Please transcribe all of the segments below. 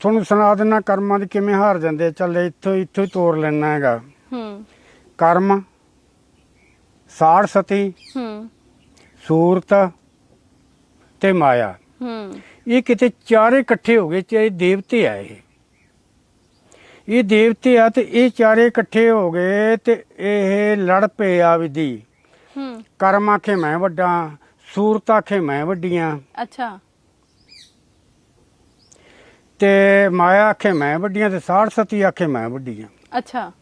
ਤੁਹਾਨੂੰ ਸੁਣਾ ਦਿੰਨਾ ਕਰਮਾਂ ਦੀ ਕਿਵੇਂ ਹਾਰ ਜਾਂਦੇ। ਚੱਲ ਇੱਥੋਂ ਇੱਥੋਂ ਹੀ ਤੋੜ ਲੈਣਾ ਹੈਗਾ। ਹੂੰ। ਕਰਮ ਸਾੜ ਸਤੀ ਹੂੰ। ਸੂਰਤ ਤੇ ਮਾਇਆ। ਹੂੰ। ਇਹ ਕਿਤੇ ਚਾਰੇ ਇਕੱਠੇ ਹੋ ਗਏ ਇਹ ਦੇਵਤੇ ਆ ਇਹ। ਇਹ ਦੇਵਤੇ ਆ ਤੇ ਇਹ ਚਾਰੇ ਇਕੱਠੇ ਹੋ ਗਏ ਤੇ ਇਹ ਲੜ ਪਏ ਆ ਵਿਧੀ। ਹੂੰ। ਕਰਮ ਆਖੇ ਮੈਂ ਵੱਡਾ ਸੂਰਤ ਆਖੇ ਮੈਂ ਵੱਡੀਆਂ। ਅੱਛਾ। ਤੇ ਮਾਇਆ ਆਖੇ ਮੈਂ ਵੱਡੀਆਂ ਤੇ ਸਾੜ ਸਤੀ ਆਖੇ ਮੈਂ ਵੱਡੀਆਂ। ਅੱਛਾ।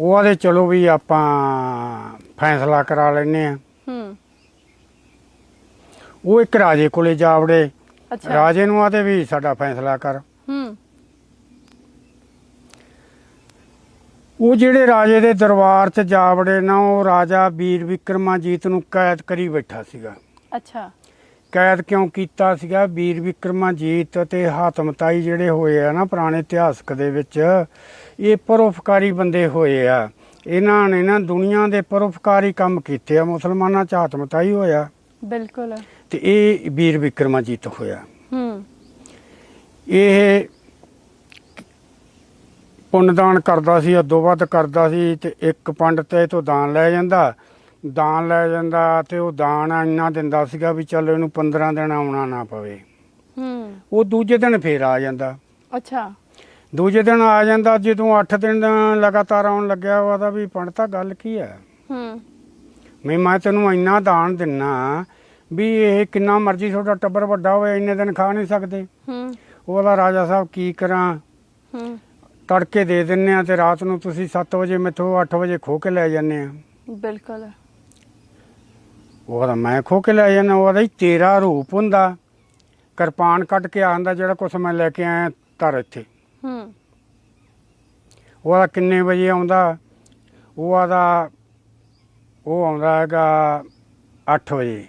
ਉਹ ਆਦੇ ਚਲੋ ਵੀ ਆਪਾਂ ਫੈਸਲਾ ਕਰਾ ਲੈਨੇ ਆ ਹੂੰ। ਉਹ ਇੱਕ ਰਾਜੇ ਕੋਲੇ ਜਾ ਵੜੇ। ਅੱਛਾ। ਰਾਜੇ ਨੂੰ ਆਦੇ ਵੀ ਸਾਡਾ ਫੈਸਲਾ ਕਰ। ਹੂੰ। ਉਹ ਜਿਹੜੇ ਰਾਜੇ ਦੇ ਦਰਬਾਰ 'ਚ ਜਾ ਵੜੇ ਨਾ ਉਹ ਰਾਜਾ ਵੀਰ ਵਿਕਰਮਾਜੀਤ ਨੂੰ ਕੈਦ ਕਰੀ ਬੈਠਾ ਸੀਗਾ। ਅੱਛਾ। ਕੈਦ ਕਿਉਂ ਕੀਤਾ ਸੀਗਾ? ਵੀਰ ਵਿਕਰਮਾਜੀਤ ਤੇ ਹਾਤਮਤਾਈ ਜਿਹੜੇ ਹੋਏ ਆ ਨਾ ਪੁਰਾਣੇ ਇਤਿਹਾਸਕ ਦੇ ਵਿੱਚ ਇਹ ਪਰਉਪਕਾਰੀ ਬੰਦੇ ਹੋਏ ਆ। ਇਹਨਾਂ ਨੇ ਨਾ ਦੁਨੀਆ ਦੇ ਪਰਉਪਕਾਰੀ ਕੰਮ ਕੀਤੇ ਆ। ਮੁਸਲਮਾਨਾਂ 'ਚ ਹਾਤਮਤਾਈ ਹੋਇਆ। ਬਿਲਕੁਲ। ਤੇ ਇਹ ਵੀਰ ਵਿਕਰਮਾਜੀਤ ਹੋਇਆ। ਹੂੰ। ਇਹ ਪੁੰਨਦਾਨ ਕਰਦਾ ਸੀ ਅੱਧੋ ਵੱਧ ਕਰਦਾ ਸੀ ਤੇ ਇੱਕ ਪੰਡਤ ਇਹ ਤੋਂ ਦਾਨ ਲੈ ਜਾਂਦਾ। ਦਾਨ ਲੈ ਜਾਂਦਾ ਤੇ ਉਹ ਦਾਨ ਇੰਨਾ ਦਿੰਦਾ ਸੀਗਾ ਵੀ ਚੱਲ ਇਹਨੂੰ 15 ਦਿਨ ਆਉਣਾ ਨਾ ਪਵੇ। ਹੂੰ। ਉਹ ਦੂਜੇ ਦਿਨ ਫੇਰ ਆ ਜਾਂਦਾ। ਅੱਛਾ। ਦੂਜੇ ਦਿਨ ਆ ਜਾਂਦਾ ਜਦੋਂ 8 ਦਿਨ ਲਗਾਤਾਰ ਆਉਣ ਲੱਗਿਆ ਉਹਦਾ ਵੀ ਪੰਡਤਾ ਗੱਲ ਕੀ ਹੈ ਹੂੰ। ਵੀ ਮੈਂ ਤੈਨੂੰ ਇੰਨਾ ਦਾਨ ਦਿੰਨਾ ਵੀ ਇਹ ਕਿੰਨਾ ਮਰਜ਼ੀ ਤੁਹਾਡਾ ਟੱਬਰ ਵੱਡਾ ਹੋਵੇ ਇੰਨੇ ਦਿਨ ਖਾ ਨਹੀਂ ਸਕਦੇ। ਹੂੰ। ਉਹਦਾ ਰਾਜਾ ਸਾਹਿਬ ਕੀ ਕਰਾਂ? ਹੂੰ। ਤੜਕੇ ਦੇ ਦਿੰਨੇ ਆ ਤੇ ਰਾਤ ਨੂੰ ਤੁਸੀਂ 7 ਵਜੇ ਮੈਥੋਂ 8 ਵਜੇ ਖੋ ਕੇ ਲੈ ਜਾਂਦੇ ਆ। ਬਿਲਕੁਲ। ਉਹਦਾ ਮੈਂ ਖੋ ਕੇ ਲੈ ਜਾਂਦਾ ਉਹਦਾ ਹੀ ਤੇਰਾ ਰੂਪ ਹੁੰਦਾ। ਕਿਰਪਾਨ ਕੱਢ ਕੇ ਆਂਦਾ ਜਿਹੜਾ ਕੁਛ ਮੈਂ ਲੈ ਕੇ ਆਇਆ ਧਰ ਇੱਥੇ। ਹੂੰ। ਉਹਦਾ ਕਿੰਨੇ ਵਜੇ ਆਉਂਦਾ? ਉਹ ਆਦਾ ਉਹ ਆਉਂਦਾ ਹੈਗਾ 8 ਵਜੇ।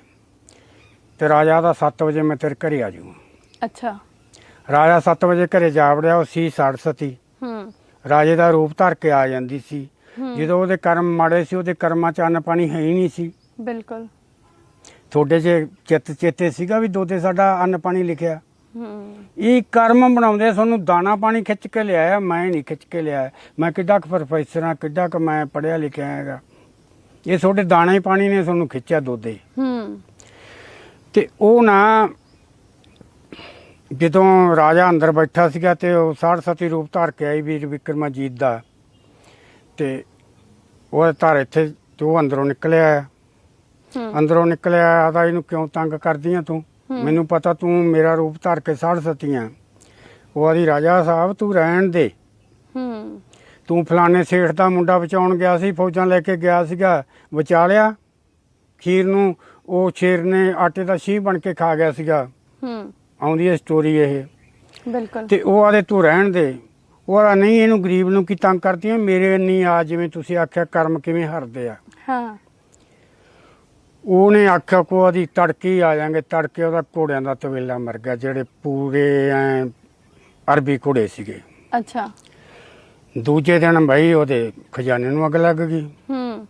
ਤੇ ਰਾਜਾ ਦਾ 7 ਵਜੇ ਮੈਂ ਤੇਰੇ ਘਰੇ ਆ ਜਾਊਂ ਅੱਛਾ। ਰਾਜਾ 7 ਵਜੇ ਘਰੇ ਜਾ ਵੜਿਆ ਉਹ ਸੀ ਸੜ ਸਤੀ। ਹੂੰ। ਰਾਜੇ ਦਾ ਰੂਪ ਧਰ ਕੇ ਆ ਜਾਂਦੀ ਸੀ। ਜਦੋਂ ਉਹਦੇ ਕਰਮ ਮਾੜੇ ਸੀ ਉਹਦੇ ਕਰਮਾਂ ਚ ਅੰਨ ਪਾਣੀ ਹੈ ਹੀ ਨਹੀਂ ਸੀ। ਬਿਲਕੁਲ। ਤੁਹਾਡੇ 'ਚ ਚਿੱਤ ਚੇਤੇ ਸੀਗਾ ਵੀ ਦੋਦੇ ਸਾਡਾ ਅੰਨ ਪਾਣੀ ਲਿਖਿਆ। ਹੂੰ। ਇਹ ਕਰਮ ਬਣਾਉਂਦੇ ਤੁਹਾਨੂੰ ਦਾਣਾ ਪਾਣੀ ਖਿੱਚ ਕੇ ਲਿਆਇਆ ਮੈਂ ਨਹੀਂ ਖਿੱਚ ਕੇ ਲਿਆਇਆ। ਮੈਂ ਕਿੱਡਾ ਕੁ ਪ੍ਰੋਫੈਸਰ ਹਾਂ ਕਿੱਡਾ ਕੁ ਮੈਂ ਪੜਿਆ ਲਿਖਿਆ ਹੈਗਾ। ਇਹ ਤੁਹਾਡੇ ਦਾਣਾ ਹੀ ਪਾਣੀ ਨੇ ਤੁਹਾਨੂੰ ਖਿੱਚਿਆ ਦੋਦੇ ਹੂੰ। ਤੇ ਉਹ ਨਾ ਜਦੋਂ ਰਾਜਾ ਅੰਦਰ ਬੈਠਾ ਸੀਗਾ ਤੇ ਉਹ ਸਾੜ ਸਤੀ ਰੂਪ ਧਾਰ ਕੇ ਆਈ ਵੀਰ ਵਿਕਰਮਾਜੀਤ ਦਾ। ਤੇ ਉਹ ਧਾਰ ਇੱਥੇ ਤੇ ਅੰਦਰੋਂ ਨਿਕਲਿਆ। ਹੂੰ ਅੰਦਰੋਂ ਨਿਕਲਿਆ ਆਦਾ ਇਹਨੂੰ ਕਿਉਂ ਤੰਗ ਕਰਦੀ ਆ ਤੂੰ। ਮੈਨੂੰ ਪਤਾ ਤੂੰ ਮੇਰਾ ਰੂਪ ਧਾਰ ਕੇ ਸਾੜ ਸਤੀਆਂ। ਉਹ ਆਦੀ ਰਾਜਾ ਸਾਹਿਬ ਤੂੰ ਰਹਿਣ ਦੇ। ਹੂੰ। ਤੂੰ ਫਲਾਣੇ ਸੇਠ ਦਾ ਮੁੰਡਾ ਬਚਾਉਣ ਗਿਆ ਸੀ ਫੌਜਾਂ ਲੈ ਕੇ ਗਿਆ ਸੀਗਾ। ਬਚਾ ਲਿਆ। ਖੀਰ ਨੂੰ ਉਹ ਸ਼ੇਰ ਨੇ ਆਟੇ ਦਾ ਸ਼ੀਹ ਬਣ ਕੇ ਖਾ ਗਿਆ ਸੀਗਾ। ਹੂੰ। ਆਉਂਦੀ ਹੈ ਸਟੋਰੀ ਇਹ। ਬਿਲਕੁਲ। ਤੇ ਉਹ ਆਦੇ ਤੂੰ ਰਹਿਣ ਦੇ। ਉਹ ਆਦਾ ਨਹੀਂ ਇਹਨੂੰ ਗਰੀਬ ਨੂੰ ਕੀ ਤੰਗ ਕਰਦੀਆਂ ਮੇਰੇ ਨਹੀਂ ਆ ਜਿਵੇਂ ਤੁਸੀਂ ਆਖਿਆ ਕਰਮ ਕਿਵੇਂ ਹਰਦੇ ਆ? ਹਾਂ। ਉਹਨੇ ਆਖਿਆ ਕੋ ਉਹਦੀ ਤੜਕੇ ਆ ਜਾਾਂਗੇ ਤੜਕੇ ਉਹਦਾ ਘੋੜਿਆਂ ਦਾ ਤਵੇਲਾ ਮਰ ਗਿਆ ਜਿਹੜੇ ਪੂਰੇ ਐਂ ਅਰਬੀ ਘੋੜੇ ਸੀਗੇ। ਅੱਛਾ। ਦੂਜੇ ਦਿਨ ਬਈ ਉਹਦੇ ਖਜ਼ਾਨੇ ਨੂੰ ਅੱਗ ਲੱਗ ਗਈ। ਹੂੰ।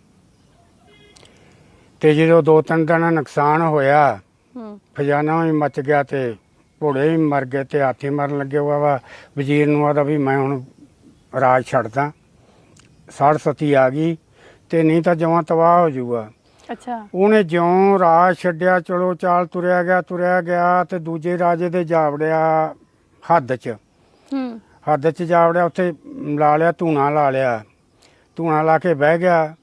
ਤੇ ਜਦੋਂ ਦੋ ਤਿੰਨ ਦਿਨ ਨੁਕਸਾਨ ਹੋਇਆ ਹੂੰ। ਖਜ਼ਾਨਾ ਵੀ ਮਚ ਗਿਆ ਤੇ ਘੋੜੇ ਵੀ ਮਰ ਗਏ ਤੇ ਹਾਥੀ ਮਰਨ ਲੱਗੇ। ਹੋਆ ਵਾ ਵਜ਼ੀਰ ਨੂੰ ਆਦਾ ਵੀ ਮੈਂ ਹੁਣ ਰਾਜ ਛੱਡਦਾ। ਸਾੜ ਸਤੀ ਆ ਗਈ ਤੇ ਨਹੀਂ ਤਾਂ ਜਮਾਂ ਤਬਾਹ ਹੋ ਜਾਊਗਾ। ਅੱਛਾ। ਉਹਨੇ ਜਿਉਂ ਰਾਜ ਛੱਡਿਆ ਚਲੋ ਚਾਲ ਤੁਰਿਆ ਗਿਆ ਤੁਰਿਆ ਗਿਆ ਤੇ ਦੂਜੇ ਰਾਜੇ ਦੇ ਜਾ ਵੜਿਆ ਹੱਦ 'ਚ। ਹੂੰ। ਹੱਦ 'ਚ ਜਾ ਵੜਿਆ ਉੱਥੇ ਲਾ ਲਿਆ ਧੂਣਾ ਲਾ ਲਿਆ। ਧੂਣਾ ਲਾ ਕੇ ਬਹਿ ਗਿਆ।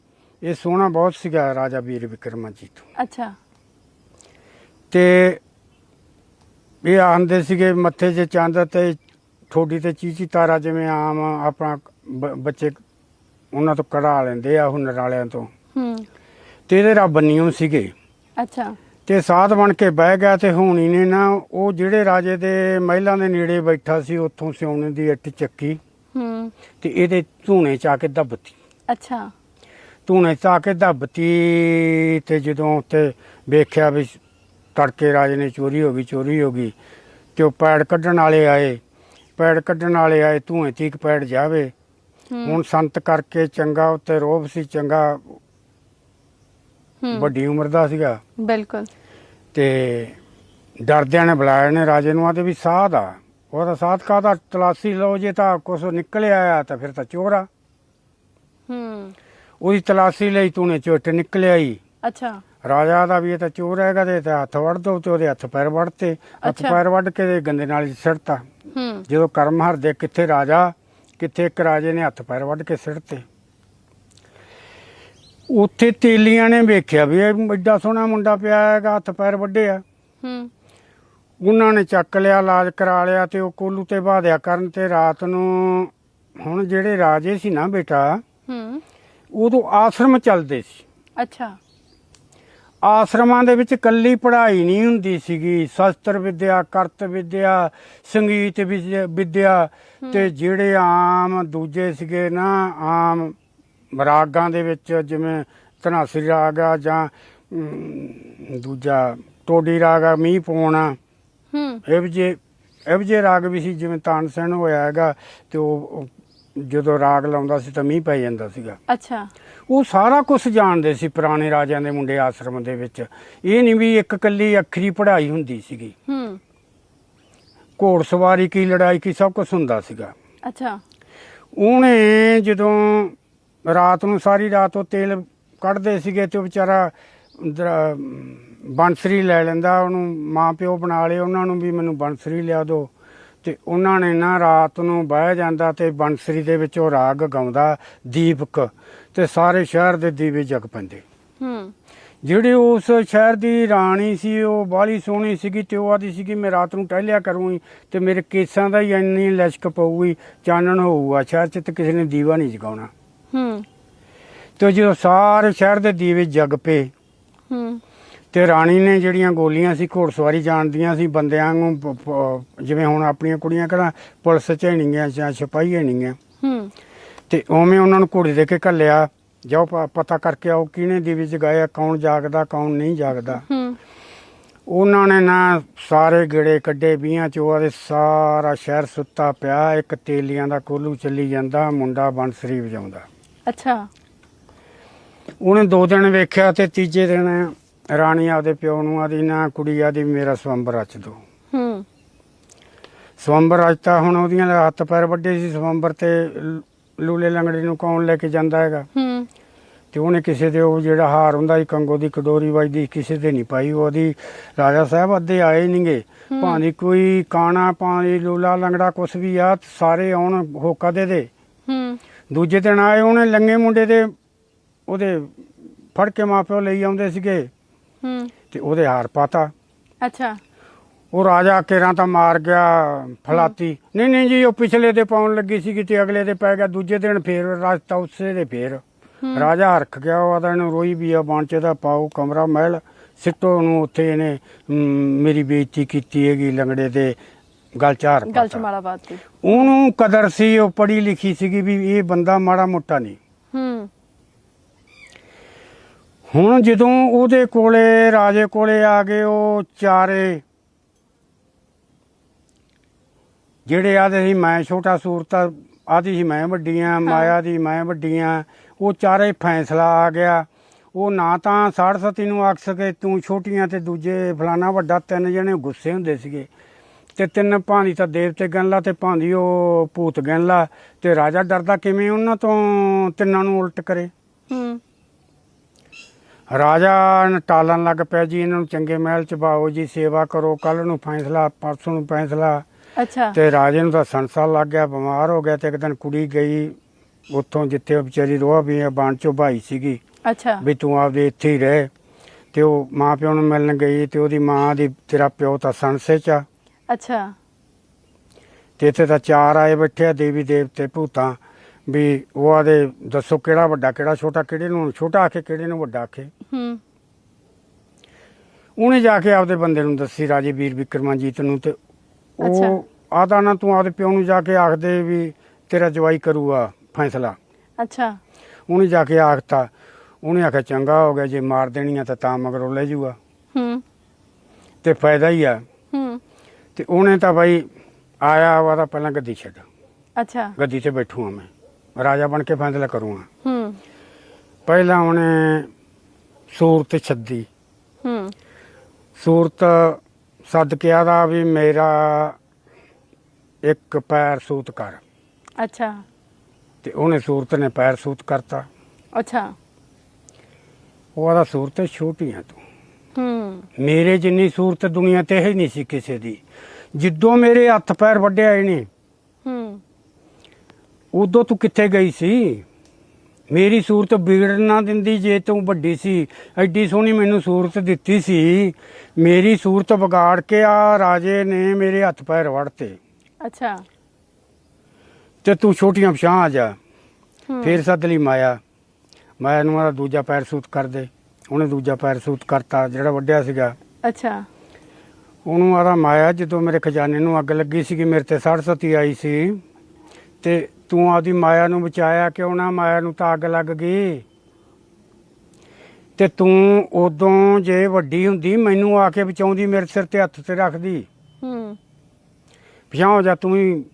ਇਹ ਸੋਹਣਾ ਬਹੁਤ ਸੀਗਾ ਰਾਜਾ ਵੀਰ ਵਿਕਰਮਾਜੀਤ। ਅੱਛਾ। ਤੇ ਇਹ ਆਂਦੇ ਸੀਗੇ ਮੱਥੇ 'ਚ ਚੰਦ ਤੇ ਠੋਡੀ ਤੇ ਚੀਚੀ ਤਾਰਾ ਜਿਵੇਂ ਆਮ ਆਪਣਾ ਬੱਚੇ ਉਹਨਾਂ ਤੋਂ ਕਢਾ ਲੈਂਦੇ ਆ ਹੁਨਰ ਵਾਲਿਆਂ ਤੋਂ। ਹੂੰ। ਤੇ ਇਹਦੇ ਰੱਬ ਨਿਉ ਸੀਗੇ। ਅੱਛਾ। ਤੇ ਸਾਧ ਬਣ ਕੇ ਬਹਿ ਗਿਆ ਤੇ ਹੋਣੀ ਨੇ ਨਾ ਉਹ ਜਿਹੜੇ ਰਾਜੇ ਦੇ ਮਹਿਲਾਂ ਦੇ ਨੇੜੇ ਬੈਠਾ ਸੀ ਉੱਥੋਂ ਸਿਉਣੇ ਦੀ ਇੱਟ ਚੱਕੀ। ਹੂੰ। ਤੇ ਇਹਦੇ ਧੂਣੇ ਚ ਕੇ ਦੱਬਤੀ। ਅੱਛਾ। ਧੂਣੇ ਚ ਕੇ ਦੱਬਤੀ ਤੇ ਜਦੋਂ ਉੱਤੇ ਵੇਖਿਆ ਵੀ ਤੜਕੇ ਰਾਜੇ ਨੇ ਚੋਰੀ ਹੋ ਗਈ ਚੋਰੀ ਹੋ ਗਈ ਤੇ ਉਹ ਪੈੜ ਕੱਢਣ ਵਾਲੇ ਆਏ। ਪੈੜ ਕੱਢਣ ਵਾਲੇ ਆਏ ਧੂਏ ਤੀਕ ਪੈੜ ਜਾਵੇ। ਹੂੰ। ਹੁਣ ਸੰਤ ਕਰਕੇ ਚੰਗਾ ਉੱਤੇ ਰੋਬ ਸੀ ਚੰਗਾ ਵੱਡੀ ਉਮਰ ਦਾ ਸੀਗਾ। ਬਿਲਕੁਲ। ਤੇ ਡਰਦਿਆਂ ਨੇ ਬੁਲਾਇਆ ਨੇ ਰਾਜੇ ਨੂੰ ਆਦੇ ਵੀ ਸਾਧ ਆ। ਉਹਦਾ ਸਾਧ ਕਾਹਦਾ? ਤਲਾਸੀ ਲਓ ਜੇ ਤਾਂ ਕੁਛ ਨਿਕਲਿਆ ਆ ਤਾਂ ਫਿਰ ਤਾਂ ਚੋਰ ਆ। ਹੂੰ। ਉਹਦੀ ਤਲਾਸੀ ਲਈ ਤੂੰ ਚੁੱਟ ਨਿਕਲਿਆ ਹੀ ਅੱਛਾ। ਰਾਜਾ ਦਾ ਵੀ ਇਹ ਤਾਂ ਚੋਰ ਹੈਗਾ ਤੇ ਤਾਂ ਹੱਥ ਵੜ ਦੋ ਤੇ ਉਹਦੇ ਹੱਥ ਪੈਰ ਵੜਤੇ। ਹੱਥ। ਪੈਰ ਵੱਢ ਕੇ ਤੇ ਗੰਦੇ ਨਾਲ ਹੂੰ ਜਦੋਂ ਕਰਮ ਹਰਦੇ ਕਿੱਥੇ ਰਾਜਾ ਕਿੱਥੇ ਇੱਕ ਰਾਜੇ ਨੇ ਹੱਥ ਪੈਰ ਵੱਢ ਕੇ ਸਿੱਟਤੇ ਉੱਥੇ ਤੇਲੀਆਂ ਨੇ ਵੇਖਿਆ ਵੀ ਇਹ ਐਡਾ ਸੋਹਣਾ ਮੁੰਡਾ ਪਿਆ ਹੈਗਾ ਹੱਥ ਪੈਰ ਵੱਡੇ ਆ। ਹੂੰ। ਉਹਨਾਂ ਨੇ ਚੱਕ ਲਿਆ ਇਲਾਜ ਕਰਾ ਲਿਆ ਤੇ ਉਹ ਕੋਲੂ ਤੇ ਬਾਧਿਆ ਕਰਨ ਤੇ ਰਾਤ ਨੂੰ ਹੁਣ ਜਿਹੜੇ ਰਾਜੇ ਸੀ ਨਾ ਬੇਟਾ ਹੂੰ। ਉਦੋਂ ਆਸ਼ਰਮ ਚੱਲਦੇ ਸੀ। ਅੱਛਾ। ਆਸ਼ਰਮਾਂ ਦੇ ਵਿੱਚ ਕੱਲੀ ਪੜ੍ਹਾਈ ਨਹੀਂ ਹੁੰਦੀ ਸੀਗੀ ਸ਼ਸਤਰ ਵਿਦਿਆ ਕਰਤ ਵਿਦਿਆ ਸੰਗੀਤ ਵਿਦਿਆ- ਵਿਦਿਆ ਤੇ ਜਿਹੜੇ ਆਮ ਦੂਜੇ ਸੀਗੇ ਨਾ ਆਮ ਰਾਗਾਂ ਦੇ ਵਿੱਚ ਜਿਵੇਂ ਧਨਾਸਰੀ ਰਾਗ ਆ ਜਾਂ ਦੂਜਾ ਟੋਡੀ ਰਾਗ ਆ ਮੀਂਹ ਪਾਉਣਾ ਹੂੰ। ਇਹ ਜੇ ਇਹ ਜੇ ਰਾਗ ਵੀ ਸੀ ਜਿਵੇਂ ਤਾਨਸੈਨ ਹੋਇਆ ਹੈਗਾ ਤੇ ਉਹ ਜਦੋਂ ਰਾਗ ਲਾਉਂਦਾ ਸੀ ਤਾਂ ਮੀਂਹ ਪੈ ਜਾਂਦਾ ਸੀਗਾ। ਅੱਛਾ। ਉਹ ਸਾਰਾ ਕੁਝ ਜਾਣਦੇ ਸੀ ਪੁਰਾਣੇ ਰਾਜਿਆਂ ਦੇ ਮੁੰਡੇ ਆਸ਼ਰਮ ਦੇ ਵਿੱਚ। ਇਹ ਨਹੀਂ ਵੀ ਇੱਕ ਕੱਲੀ ਅੱਖਰੀ ਪੜ੍ਹਾਈ ਹੁੰਦੀ ਸੀਗੀ। ਹੂੰ। ਘੋੜਸਵਾਰੀ ਕੀ ਲੜਾਈ ਕੀ ਸਭ ਕੁਝ ਹੁੰਦਾ ਸੀਗਾ। ਅੱਛਾ। ਉਹਨੇ ਜਦੋਂ ਰਾਤ ਨੂੰ ਸਾਰੀ ਰਾਤ ਉਹ ਤੇਲ ਕੱਢਦੇ ਸੀਗੇ ਤੇ ਉਹ ਵਿਚਾਰਾ ਦਰ- ਬੰਸਰੀ ਲੈ ਲੈਂਦਾ ਉਹਨੂੰ ਮਾਂ ਪਿਓ ਬਣਾ ਲਏ ਉਹਨਾਂ ਨੂੰ ਵੀ ਮੈਨੂੰ ਬੰਸਰੀ ਲਿਆ ਦਿਓ। ਤੇ ਉਹਨਾਂ ਨੇ ਨਾ ਰਾਤ ਨੂੰ ਬਹਿ ਜਾਂਦਾ ਤੇ ਬੰਸਰੀ ਦੇ ਵਿੱਚ ਉਹ ਰਾਗ ਗਾਉਂਦਾ ਦੀਪਕ। ਤੇ ਸਾਰੇ ਸ਼ਹਿਰ ਦੇ ਦੀਵੇ ਜਗ ਪੈਂਦੇ। ਹੂੰ। ਜਿਹੜੀ ਉਸ ਸ਼ਹਿਰ ਦੀ ਰਾਣੀ ਸੀ ਉਹ ਬਾਲੀ ਸੋਹਣੀ ਸੀਗੀ ਤੇ ਉਹ ਆਦੀ ਸੀਗੀ ਮੈਂ ਰਾਤ ਨੂੰ ਟਹਿਲਿਆ ਕਰੂੰਗੀ ਤੇ ਮੇਰੇ ਕੇਸਾਂ ਦਾ ਹੀ ਇੰਨੀ ਲਸ਼ਕ ਪਊਗੀ ਚਾਨਣ ਹੋਊਗਾ ਸ਼ਹਿਰ 'ਚ ਤੇ ਕਿਸੇ ਨੇ ਦੀਵਾ ਨਹੀਂ ਜਗਾਉਣਾ। ਹੂੰ। ਤੇ ਜਦੋਂ ਸਾਰੇ ਸ਼ਹਿਰ ਦੇ ਦੀਵੇ ਜਗ ਪਏ ਹੂੰ। ਤੇ ਰਾਣੀ ਨੇ ਜਿਹੜੀਆਂ ਗੋਲੀਆਂ ਸੀ ਘੋੜਸਵਾਰੀ ਜਾਣਦੀਆਂ ਸੀ ਬੰਦਿਆਂ ਨੂੰ ਪ- ਪ- ਜਿਵੇਂ ਹੁਣ ਆਪਣੀਆਂ ਕੁੜੀਆਂ ਕਿਹੜਾ ਪੁਲਿਸ ਚ ਹੈਣੀਆਂ ਜਾਂ ਸਿਪਾਹੀ ਹੈਣੀਆਂ ਹੂੰ। ਤੇ ਉਵੇਂ ਉਹਨਾਂ ਨੂੰ ਘੋੜੀ ਦੇ ਕੇ ਘੱਲਿਆ ਜਾਓ ਪ- ਪਤਾ ਕਰਕੇ ਆਓ ਕਿਹਨੇ ਦੀਵੇ ਜਗਾਇਆ ਕੌਣ ਜਾਗਦਾ ਕੌਣ ਨਹੀਂ ਜਾਗਦਾ। ਹੂੰ। ਉਹਨਾਂ ਨੇ ਨਾ ਸਾਰੇ ਗੇੜੇ ਕੱਢੇ ਵੀਆਂ ਚੋਆ ਦੇ ਸਾਰਾ ਸ਼ਹਿਰ ਸੁੱਤਾ ਪਿਆ ਇੱਕ ਤੇਲੀਆਂ ਦਾ ਕੋਲੂ ਚੱਲੀ ਜਾਂਦਾ ਮੁੰਡਾ ਬੰਸਰੀ ਵਜਾਉਂਦਾ। ਅੱਛਾ। ਉਹਨੇ ਦੋ ਦਿਨ ਵੇਖਿਆ ਤੇ ਤੀਜੇ ਦਿਨ ਰਾਣੀ ਆਪਦੇ ਪਿਓ ਨੂੰ ਆਦੀ ਨਾ ਕੁੜੀ ਆਦੀ ਮੇਰਾ ਸਵੰਬਰ ਰਚ ਦੋ ਹੂੰ। ਸਵੰਬਰ ਰਚਤਾ ਹੁਣ ਉਹਦੀਆਂ ਹੱਥ ਪੈਰ ਵੱਡੇ ਸੀ ਸਵੰਬਰ ਤੇ ਲੂਲੇ ਲੰਗੜੇ ਨੂੰ ਕੌਣ ਲੈ ਕੇ ਜਾਂਦਾ ਹੈਗਾ। ਹੂੰ। ਤੇ ਉਹਨੇ ਕਿਸੇ ਦੇ ਉਹ ਜਿਹੜਾ ਹਾਰ ਹੁੰਦਾ ਸੀ ਕੰਗੋ ਦੀ ਕਡੋਰੀ ਵੱਜਦੀ ਕਿਸੇ ਦੇ ਨਹੀਂ ਪਾਈ। ਉਹਦੀ ਰਾਜਾ ਸਾਹਿਬ ਅੱਧੇ ਆਏ ਨਹੀਂਗੇ ਭਾਂਦੀ ਕੋਈ ਕਾਣਾ ਪਾਣੀ ਲੂਲਾ ਲੰਗੜਾ ਕੁਛ ਵੀ ਆ ਸਾਰੇ ਆਉਣ ਹੋਕਾ ਦੇ ਦੇ। ਹੂੰ। ਦੂਜੇ ਦਿਨ ਆਏ ਉਹਨੇ ਲੰਗੇ ਮੁੰਡੇ ਦੇ ਉਹਦੇ ਫੜ ਕੇ ਮਾਪਿਓ ਲਈ ਆਉਂਦੇ ਸੀਗੇ। ਹੂੰ। ਤੇ ਉਹਦੇ ਹਾਰ ਪਾਤਾ। ਅੱਛਾ। ਉਹ ਰਾਜਾ ਕੇਰਾਂ ਤਾਂ ਮਾਰ ਗਿਆ ਫਲਾਤੀ। ਨਹੀਂ ਨਹੀਂ ਜੀ ਉਹ ਪਿਛਲੇ ਦੇ ਪਾਉਣ ਲੱਗੀ ਸੀ ਤੇ ਅਗਲੇ ਦੇ ਪੈ ਗਿਆ। ਦੂਜੇ ਦਿਨ ਫੇਰ ਰਸਤਾ ਉਸੇ ਦੇ ਫੇਰ। ਰਾਜਾ ਹਰਖ ਗਿਆ ਉਹ ਆਦਾ ਇਹਨੂੰ ਰੋਈ ਵੀ ਆ ਬਾਂਚੇ ਦਾ ਪਾਓ ਕਮਰਾ ਮਹਿਲ। ਸਿੱਟੋ ਨੂੰ ਉੱਥੇ ਇਹਨੇ ਮੇਰੀ ਬੇਇੱਜ਼ਤੀ ਕੀਤੀ ਹੈਗੀ ਲੰਗੜੇ ਦੇ ਗਲ ਚਾਰ ਗੱਲ ਚ ਮਾਲਾ ਬਾਤ ਉਹਨੂੰ ਕਦਰ ਸੀ ਉਹ ਪੜ੍ਹੀ ਲਿਖੀ ਸੀਗੀ ਵੀ ਇਹ ਬੰਦਾ ਮਾੜਾ ਮੋਟਾ ਨਹੀਂ। ਹੂੰ। ਹੁਣ ਜਦੋਂ ਉਹਦੇ ਕੋਲੇ ਰਾਜੇ ਕੋਲੇ ਆ ਗਏ ਉਹ ਚਾਰੇ ਜਿਹੜੇ ਆਦੇ ਸੀ ਮੈਂ ਛੋਟਾ ਸੂਰਤ ਆਦੀ ਸੀ ਮੈਂ ਵੱਡੀਆਂ ਮਾਇਆ ਦੀ ਮੈਂ ਵੱਡੀਆਂ ਉਹ ਚਾਰੇ ਫੈਸਲਾ ਆ ਗਿਆ। ਉਹ ਨਾ ਤਾਂ ਸਾੜ ਸਤੀ ਨੂੰ ਆਖ ਸਕੇ ਤੂੰ ਛੋਟੀਆਂ ਤੇ ਦੂਜੇ ਫਲਾਣਾ ਵੱਡਾ ਤਿੰਨ ਜਣੇ ਗੁੱਸੇ ਹੁੰਦੇ ਸੀਗੇ। ਤੇ ਤਿੰਨ ਭਾਂਦੀ ਤਾਂ ਦੇਵਤੇ ਗਿਣ ਲਾ ਤੇ ਭਾਂਦੀ ਉਹ ਭੂਤ ਗਿਣ ਲਾ ਤੇ ਰਾਜਾ ਡਰਦਾ ਕਿਵੇਂ ਉਹਨਾਂ ਤੋਂ ਤਿੰਨਾਂ ਨੂੰ ਉਲਟ ਕਰੇ? ਹੂੰ। ਰਾਜਾ ਨ ਟਾਲਣ ਲੱਗ ਪਿਆ ਜੀ ਇਹਨਾਂ ਨੂੰ ਚੰਗੇ ਮਹਿਲ ਚ ਬਾਓ ਜੀ ਸੇਵਾ ਕਰੋ ਕੱਲ ਨੂੰ ਫੈਸਲਾ ਪਰਸੋਂ ਨੂੰ ਫੈਸਲਾ। ਅੱਛਾ। ਤੇ ਰਾਜੇ ਨੂੰ ਤਾਂ ਸੰਸਾ ਲੱਗ ਗਿਆ ਬਿਮਾਰ ਹੋ ਗਿਆ ਤੇ ਇੱਕ ਦਿਨ ਕੁੜੀ ਗਈ ਉੱਥੋਂ ਜਿੱਥੇ ਉਹ ਵਿਚਾਰੀ ਰੋਹ ਵੀ ਆ ਬਾਣ ਚੋਂ ਭਾਈ ਸੀਗੀ। ਅੱਛਾ। ਵੀ ਤੂੰ ਆਪਦੇ ਇੱਥੇ ਹੀ ਰਹਿ। ਤੇ ਉਹ ਮਾਂ ਪਿਓ ਨੂੰ ਮਿਲਣ ਗਈ ਤੇ ਉਹਦੀ ਮਾਂ ਦੀ ਤੇਰਾ ਪਿਓ ਤਾਂ ਸੰਸੇ ਚ ਆ। ਅੱਛਾ। ਤੇ ਇੱਥੇ ਤਾਂ ਚਾਰ ਆਏ ਬੈਠੇ ਆ ਦੇਵੀ ਦੇਵਤੇ ਭੂਤਾਂ। ਵੀ ਉਹ ਆਦੇ ਦੱਸੋ ਕਿਹੜਾ ਵੱਡਾ ਕਿਹੜਾ ਛੋਟਾ ਕਿਹੜੇ ਨੂੰ ਛੋਟਾ ਆਖੇ ਕਿਹੜੇ ਨੂੰ ਵੱਡਾ ਆਖੇ। ਹੂੰ। ਉਹਨੇ ਜਾ ਕੇ ਆਪਦੇ ਬੰਦੇ ਨੂੰ ਦੱਸੀ ਰਾਜੇ ਵੀਰ ਵਿਕਰਮਾਜੀਤ ਨੂੰ ਤੇ ਅੱਛਾ। ਉਹ ਆਦਾ ਨਾ ਤੂੰ ਆਪਦੇ ਪਿਓ ਨੂੰ ਜਾ ਕੇ ਆਖਦੇ ਵੀ ਤੇਰਾ ਜਵਾਈ ਕਰੂਗਾ ਫੈਸਲਾ। ਅੱਛਾ। ਉਹਨੇ ਜਾ ਕੇ ਆਖਤਾ। ਉਹਨੇ ਆਖਿਆ ਚੰਗਾ ਹੋ ਗਿਆ ਜੇ ਮਾਰ ਦੇਣੀ ਆ ਤਾਂ ਤਾਂ ਮਗਰੋਂ ਲੈ ਜੂਗਾ। ਹੂੰ। ਤੇ ਫਾਇਦਾ ਹੀ ਆ। ਹੂੰ। ਤੇ ਉਹਨੇ ਤਾਂ ਬਾਈ ਆਇਆ ਵਾ ਤਾਂ ਪਹਿਲਾਂ ਗੱਦੀ ਛੱਡ। ਅੱਛਾ। ਗੱਦੀ ਤੇ ਬੈਠੂਗਾ ਮੈਂ। ਰਾਜਾ ਬਣ ਕੇ ਫੈਸਲਾ ਕਰੂੰਗਾ। ਹੂੰ। ਪਹਿਲਾਂ ਉਹਨੇ ਸੂਰਤ ਛੱਦੀ ਹੂੰ। ਸੂਰਤ ਸਦਕਿਆ ਦਾ ਵੀ ਮੇਰਾ ਇੱਕ ਪੈਰ ਸੂਤ ਕਰ। ਅੱਛਾ। ਤੇ ਉਹਨੇ ਸੂਰਤ ਨੇ ਪੈਰ ਸੂਤ ਕਰਤਾ। ਅੱਛਾ। ਉਹਦਾ ਸੂਰਤ ਛੋਟੀ ਆ ਤੂੰ। ਹੂੰ। ਮੇਰੇ ਜਿੰਨੀ ਸੂਰਤ ਦੁਨੀਆ ਤੇ ਹੀ ਨਹੀਂ ਸੀ ਕਿਸੇ ਦੀ। ਜਿੱਦੋਂ ਮੇਰੇ ਹੱਥ ਪੈਰ ਵੱਡੇ ਆਏ ਨੇ ਹੂੰ। ਉਦੋਂ ਤੂੰ ਕਿੱਥੇ ਗਈ ਸੀ? ਮੇਰੀ ਸੂਰਤ ਵਿਗੜਨ ਨਾ ਦਿੰਦੀ ਜੇ ਤੂੰ ਵੱਡੀ ਸੀ। ਐਡੀ ਸੋਹਣੀ ਮੈਨੂੰ ਸੂਰਤ ਦਿੱਤੀ ਸੀ। ਮੇਰੀ ਸੂਰਤ ਵਿਗਾੜ ਕੇ ਆ ਰਾਜੇ ਨੇ ਮੇਰੇ ਹੱਥ ਪੈਰ ਵੜਤੇ। ਅੱਛਾ। ਤੇ ਤੂੰ ਛੋਟੀਆਂ ਪਛਾਂ ਆ ਜਾ। ਫੇਰ ਸੱਦ ਲਈ ਮਾਇਆ। ਮਾਇਆ ਨੂੰ ਉਹਦਾ ਦੂਜਾ ਪੈਰ ਸੂਤ ਕਰ ਦੇ। ਉਹਨੇ ਦੂਜਾ ਪੈਰ ਸੂਤ ਕਰਤਾ ਜਿਹੜਾ ਵੱਡਿਆ ਸੀਗਾ। ਅੱਛਾ। ਉਹਨੂੰ ਆਦਾ ਮਾਇਆ ਜਦੋਂ ਮੇਰੇ ਖਜ਼ਾਨੇ ਨੂੰ ਅੱਗ ਲੱਗੀ ਸੀ ਕਿ ਮੇਰੇ ਤੇ ਸੜ ਸਤੀ ਆਈ ਸੀ। ਤੇ ਤੂੰ ਆਦੀ ਮਾਇਆ ਨੂੰ ਬਚਾਇਆ ਕਿਉਂ ਨਾ ਮਾਇਆ ਨੂੰ ਤਾਂ ਅੱਗ ਲੱਗ ਗਈ। ਤੇ ਤੂੰ ਉਦੋਂ ਜੇ ਵੱਡੀ ਹੁੰਦੀ ਮੈਨੂੰ ਆ ਕੇ ਬਚਾਉਂਦੀ ਮੇਰੇ ਸਿਰ ਤੇ ਹੱਥ ਤੇ ਰੱਖਦੀ। ਹੂੰ। ਹੋ ਜਾ ਤੂੰ ਵੀ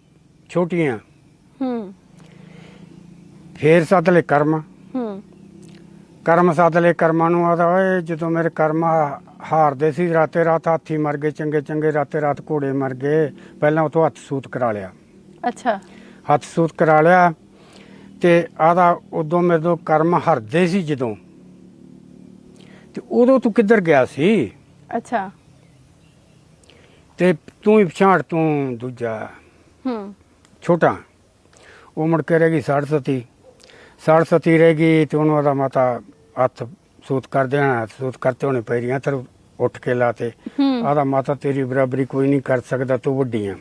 ਛੋਟੀ ਆ ਹੂੰ। ਫੇਰ ਸੱਦ ਲੈ ਕਰਮ। ਹੂੰ। ਕਰਮ ਸੱਦ ਲੈ ਕਰਮਾਂ ਨੂੰ ਆਦਾ ਓਏ ਜਦੋਂ ਮੇਰੇ ਕਰਮ ਹਾ- ਹਾਰਦੇ ਸੀ ਰਾਤੇ ਰਾਤ ਹਾਥੀ ਮਰ ਗਏ ਚੰਗੇ ਚੰਗੇ ਰਾਤੇ ਰਾਤ ਘੋੜੇ ਮਰ ਗਏ ਪਹਿਲਾਂ ਉਹ ਤੋਂ ਹੱਥ ਸੂਤ ਕਰਾ ਲਿਆ। ਅੱਛਾ। ਹੱਥ ਸੂਤ ਕਰਾ ਲਿਆ ਤੇ ਆਦਾ ਉਦੋਂ ਮੇਰੇ ਤੋਂ ਕਰਮ ਹਰਦੇ ਸੀ ਜਦੋਂ। ਤੇ ਉਦੋਂ ਤੂੰ ਕਿੱਧਰ ਗਿਆ ਸੀ? ਅੱਛਾ। ਤੇ ਤੂੰ ਹੀ ਪਛਾੜ ਤੂੰ ਦੂਜਾ ਹੂੰ। ਛੋਟਾ। ਉਹ ਮੁੜ ਕੇ ਰਹਿ ਗਈ ਸਾੜ ਸਾੜ ਸਤੀ ਰਹਿ ਗਈ ਤੇ ਉਹਨੂੰ ਉਹਦਾ ਮਾਤਾ ਹੱਥ ਸੂਤ ਕਰ ਦੇਣਾ ਸੂਤ ਕਰਤੇ ਉਹਨੇ ਪੈਰੀਆਂ ਤੇ ਉੱਠ ਕੇ ਲਾਤੇ। ਆਦਾ ਮਾਤਾ ਤੇਰੀ ਬਰਾਬਰੀ ਕੋਈ ਨਹੀਂ ਕਰ ਸਕਦਾ ਤੂੰ ਵੱਡੀ ਆ।